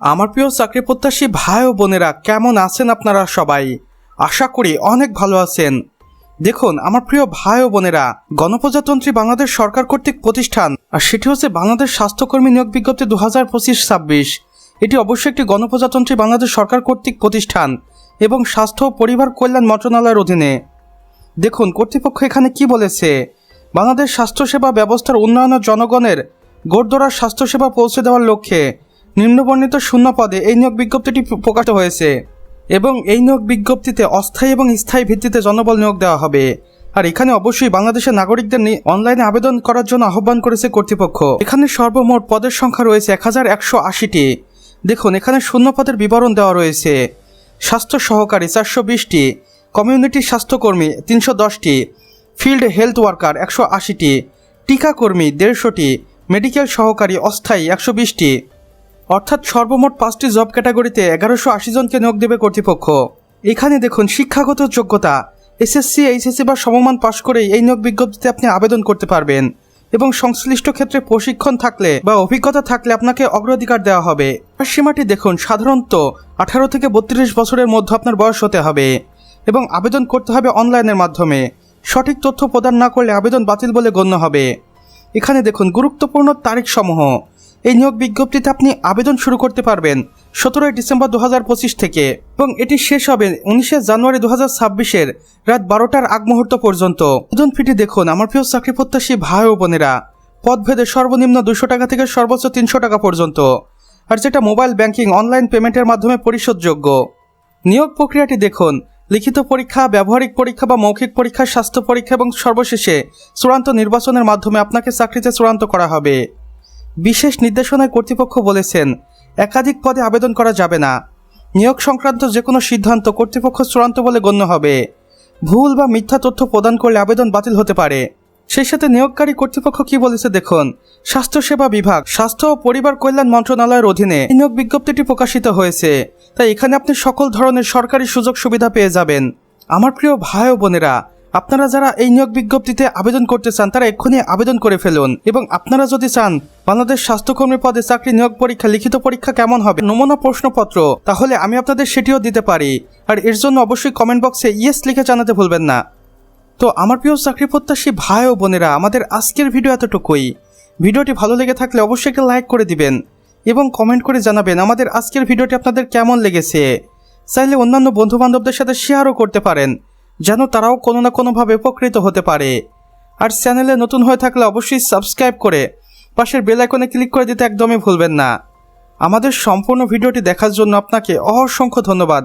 আমার প্রিয় চাকরি প্রত্যাশী ভাই ও বোনেরা, কেমন আছেন আপনারা সবাই? আশা করি অনেক ভালো আছেন। দেখুন, আমার প্রিয় ভাই ও বোনেরা, গণপ্রজাতন্ত্রী বাংলাদেশ সরকার কর্তৃক প্রতিষ্ঠান, আর সেটি হচ্ছে বাংলাদেশ স্বাস্থ্যকর্মী নিয়োগ বিজ্ঞপ্তি দু হাজার পঁচিশ ছাব্বিশ। এটি অবশ্যই একটি গণপ্রজাতন্ত্রী বাংলাদেশ সরকার কর্তৃক প্রতিষ্ঠান এবং স্বাস্থ্য ও পরিবার কল্যাণ মন্ত্রণালয়ের অধীনে। দেখুন, কর্তৃপক্ষ এখানে কি বলেছে? বাংলাদেশ স্বাস্থ্যসেবা ব্যবস্থার উন্নয়ন জনগণের গোড়দোড়ার স্বাস্থ্যসেবা পৌঁছে দেওয়ার লক্ষ্যে নিম্নবর্ণিত শূন্য পদে এই নিয়োগ বিজ্ঞপ্তিটি প্রকাশিত হয়েছে এবং এই নিয়োগ বিজ্ঞপ্তিতে অস্থায়ী এবং স্থায়ী ভিত্তিতে জনবল নিয়োগ দেওয়া হবে। আর এখানে অবশ্যই বাংলাদেশের নাগরিকদের অনলাইনে আবেদন করার জন্য আহ্বান করেছে কর্তৃপক্ষ। এখানে সর্বমোট পদের সংখ্যা রয়েছে এক হাজার একশো আশিটি। দেখুন, এখানে শূন্য পদের বিবরণ দেওয়া রয়েছে। স্বাস্থ্য সহকারী চারশো বিশটি, কমিউনিটি স্বাস্থ্যকর্মী তিনশো দশটি, ফিল্ড হেলথ ওয়ার্কার একশো আশিটি, টিকাকর্মী দেড়শোটি, মেডিকেল সহকারী অস্থায়ী একশো বিশটি। অর্থাৎ সর্বমোট পাঁচটি জব ক্যাটাগরিতে এগারোশো আশি জনকে নিয়োগ দেবে কর্তৃপক্ষ। এখানে দেখুন, শিক্ষাগত যোগ্যতা এসএসসি এইচএসসি বা সমমান পাশ করেই এই নিয়োগ বিজ্ঞপ্তিতে আপনি আবেদন করতে পারবেন এবং সংশ্লিষ্ট ক্ষেত্রে প্রশিক্ষণ থাকলে বা অভিজ্ঞতা থাকলে আপনাকে অগ্রাধিকার দেওয়া হবে। আর সীমাটি দেখুন, সাধারণত আঠারো থেকে বত্রিশ বছরের মধ্যে আপনার বয়স হতে হবে এবং আবেদন করতে হবে অনলাইনের মাধ্যমে। সঠিক তথ্য প্রদান না করলে আবেদন বাতিল বলে গণ্য হবে। এখানে দেখুন, গুরুত্বপূর্ণ তারিখ সমূহ এই নিয়োগ বিজ্ঞপ্তিতে আপনি আবেদন শুরু করতে পারবেন সতেরোই ডিসেম্বর দু হাজার পঁচিশ থেকে এবং এটি শেষ হবে উনিশে জানুয়ারি দু হাজার ছাব্বিশের রাত বারোটার আগ মুহূর্ত পর্যন্ত। আবেদন ফিটি দেখুন, আমার প্রিয় চাকরি প্রত্যাশী ভাই ও বোনেরা। পদভেদে সর্বনিম্ন দুশো টাকা থেকে সর্বোচ্চ তিনশো টাকা পর্যন্ত। আর যেটা মোবাইল ব্যাংকিং অনলাইন পেমেন্টের মাধ্যমে পরিশোধযোগ্য। নিয়োগ প্রক্রিয়াটি দেখুন, লিখিত পরীক্ষা, ব্যবহারিক পরীক্ষা বা মৌখিক পরীক্ষা, স্বাস্থ্য পরীক্ষা এবং সর্বশেষে চূড়ান্ত নির্বাচনের মাধ্যমে আপনাকে চাকরিতে চূড়ান্ত করা হবে। বিশেষ নির্দেশনায় কর্তৃপক্ষ বলেছেন, একাধিক পদে আবেদন করা যাবে না। নিয়োগ সংক্রান্ত যে কোনো সিদ্ধান্ত কর্তৃপক্ষ চূড়ান্ত বলে গণ্য হবে। ভুল বা মিথ্যা তথ্য প্রদান করলে আবেদন বাতিল হতে পারে। সেই সাথে নিয়োগকারী কর্তৃপক্ষ কি বলেছে দেখুন। স্বাস্থ্যসেবা বিভাগ, স্বাস্থ্য ও পরিবার কল্যাণ মন্ত্রণালয়ের অধীনে নিয়োগ বিজ্ঞপ্তিটি প্রকাশিত হয়েছে। তাই এখানে আপনি সকল ধরনের সরকারি সুযোগ সুবিধা পেয়ে যাবেন। আমার প্রিয় ভাই ও বোনেরা আপনারা যারা এই নিয়োগ বিজ্ঞপ্তিতে আবেদন করতে চান, তারা এক্ষুনি আবেদন করে ফেলুন। এবং আপনারা যদি চান, বাংলাদেশ স্বাস্থ্যকর্মী পদে চাকরি নিয়োগ পরীক্ষা, লিখিত পরীক্ষা কেমন হবে, নমুনা প্রশ্নপত্র, তাহলে আমি আপনাদের সেটিও দিতে পারি। আর এর জন্য অবশ্যই কমেন্ট বক্সে ইয়েস লিখে জানাতে ভুলবেন না। তো আমার প্রিয় চাকরি প্রত্যাশী ভাই ও বোনেরা, আমাদের আজকের ভিডিও এতটুকুই। ভিডিওটি ভালো লেগে থাকলে অবশ্যই একটা লাইক করে দিবেন এবং কমেন্ট করে জানাবেন আমাদের আজকের ভিডিওটি আপনাদের কেমন লেগেছে। চাইলে অন্যান্য বন্ধু বান্ধবদের সাথে শেয়ারও করতে পারেন। যেন তারাও কোনো না কোনোভাবে উপকৃত হতে পারে। আর চ্যানেলে নতুন হয়ে থাকলে অবশ্যই সাবস্ক্রাইব করে পাশের বেল আইকনে ক্লিক করে দিতে একদমই ভুলবেন না। আমাদের সম্পূর্ণ ভিডিওটি দেখার জন্য আপনাকে অসংখ্য ধন্যবাদ।